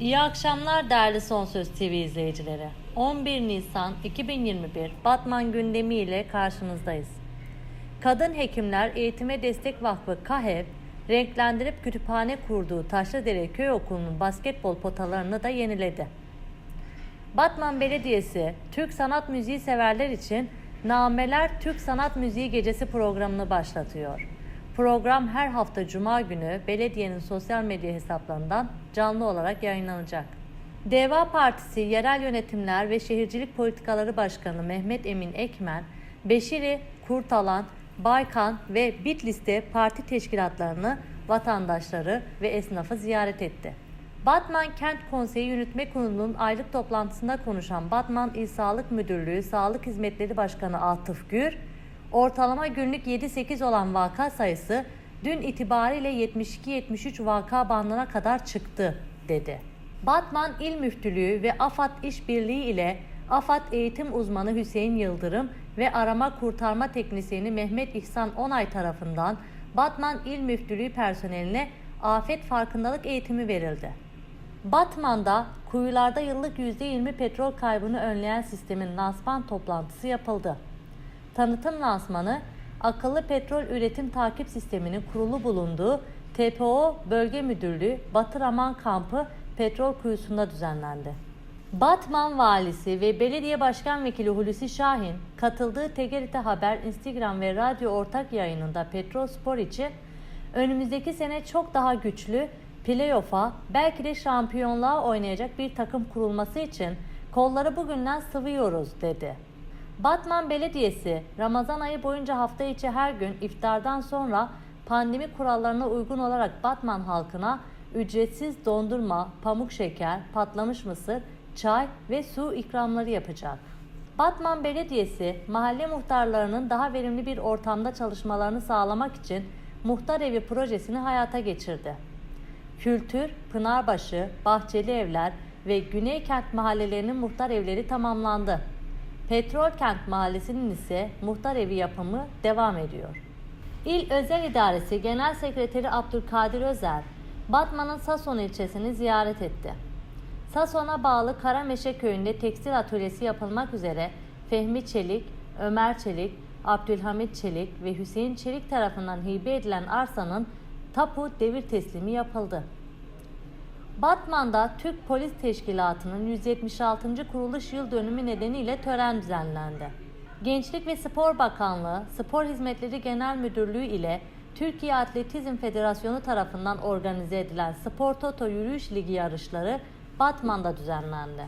İyi akşamlar değerli Son Söz TV izleyicileri. 11 Nisan 2021 Batman gündemi ile karşınızdayız. Kadın Hekimler Eğitime Destek Vakfı KAHEV, renklendirip kütüphane kurduğu Taşlıdere Köy Okulu'nun basketbol potalarını da yeniledi. Batman Belediyesi, Türk sanat müziği severler için Nameler Türk Sanat Müziği Gecesi programını başlatıyor. Program her hafta Cuma günü belediyenin sosyal medya hesaplarından canlı olarak yayınlanacak. Deva Partisi Yerel Yönetimler ve Şehircilik Politikaları Başkanı Mehmet Emin Ekmen, Beşiri, Kurtalan, Baykan ve Bitlis'te parti teşkilatlarını, vatandaşları ve esnafı ziyaret etti. Batman Kent Konseyi Yürütme Kurulu'nun aylık toplantısında konuşan Batman İl Sağlık Müdürlüğü Sağlık Hizmetleri Başkanı Atıf Gür, ortalama günlük 7-8 olan vaka sayısı dün itibariyle 72-73 vaka bandına kadar çıktı, dedi. Batman İl Müftülüğü ve AFAD İşbirliği ile AFAD Eğitim Uzmanı Hüseyin Yıldırım ve Arama Kurtarma Teknisyeni Mehmet İhsan Onay tarafından Batman İl Müftülüğü personeline afet farkındalık eğitimi verildi. Batman'da kuyularda yıllık %20 petrol kaybını önleyen sistemin lansman toplantısı yapıldı. Tanıtım lansmanı, akıllı petrol üretim takip sisteminin kurulu bulunduğu TPO Bölge Müdürlüğü Batı Raman Kampı petrol kuyusunda düzenlendi. Batman Valisi ve Belediye Başkan Vekili Hulusi Şahin katıldığı TGRT Haber Instagram ve radyo ortak yayınında Petrol Spor için önümüzdeki sene çok daha güçlü playoff'a belki de şampiyonluğa oynayacak bir takım kurulması için kolları bugünden sıvıyoruz dedi. Batman Belediyesi Ramazan ayı boyunca hafta içi her gün iftardan sonra pandemi kurallarına uygun olarak Batman halkına ücretsiz dondurma, pamuk şeker, patlamış mısır, çay ve su ikramları yapacak. Batman Belediyesi mahalle muhtarlarının daha verimli bir ortamda çalışmalarını sağlamak için muhtar evi projesini hayata geçirdi. Kültür, Pınarbaşı, Bahçeli Evler ve Güneykent mahallelerinin muhtar evleri tamamlandı. Petrolkent Mahallesi'nin ise muhtar evi yapımı devam ediyor. İl Özel İdaresi Genel Sekreteri Abdülkadir Özer, Batman'ın Sason ilçesini ziyaret etti. Sason'a bağlı Karameşe köyünde tekstil atölyesi yapılmak üzere Fehmi Çelik, Ömer Çelik, Abdülhamit Çelik ve Hüseyin Çelik tarafından hibe edilen arsanın tapu devir teslimi yapıldı. Batman'da Türk Polis Teşkilatı'nın 176. kuruluş yıl dönümü nedeniyle tören düzenlendi. Gençlik ve Spor Bakanlığı, Spor Hizmetleri Genel Müdürlüğü ile Türkiye Atletizm Federasyonu tarafından organize edilen Spor Toto Yürüyüş Ligi yarışları Batman'da düzenlendi.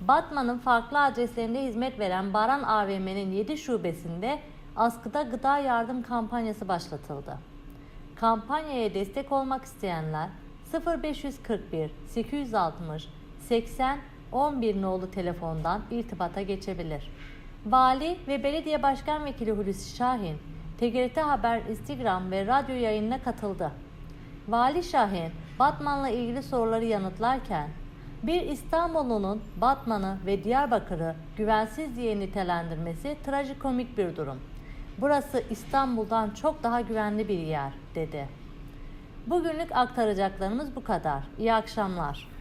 Batman'ın farklı adreslerinde hizmet veren Baran AVM'nin 7 şubesinde askıda gıda yardım kampanyası başlatıldı. Kampanyaya destek olmak isteyenler 0541 860 80 11 nolu telefondan irtibata geçebilir. Vali ve Belediye Başkan Vekili Hulusi Şahin, TGRT Haber Instagram ve radyo yayınına katıldı. Vali Şahin, Batman'la ilgili soruları yanıtlarken, bir İstanbullunun Batman'ı ve Diyarbakır'ı güvensiz diye nitelendirmesi trajikomik bir durum. Burası İstanbul'dan çok daha güvenli bir yer, dedi. Bugünlük aktaracaklarımız bu kadar. İyi akşamlar.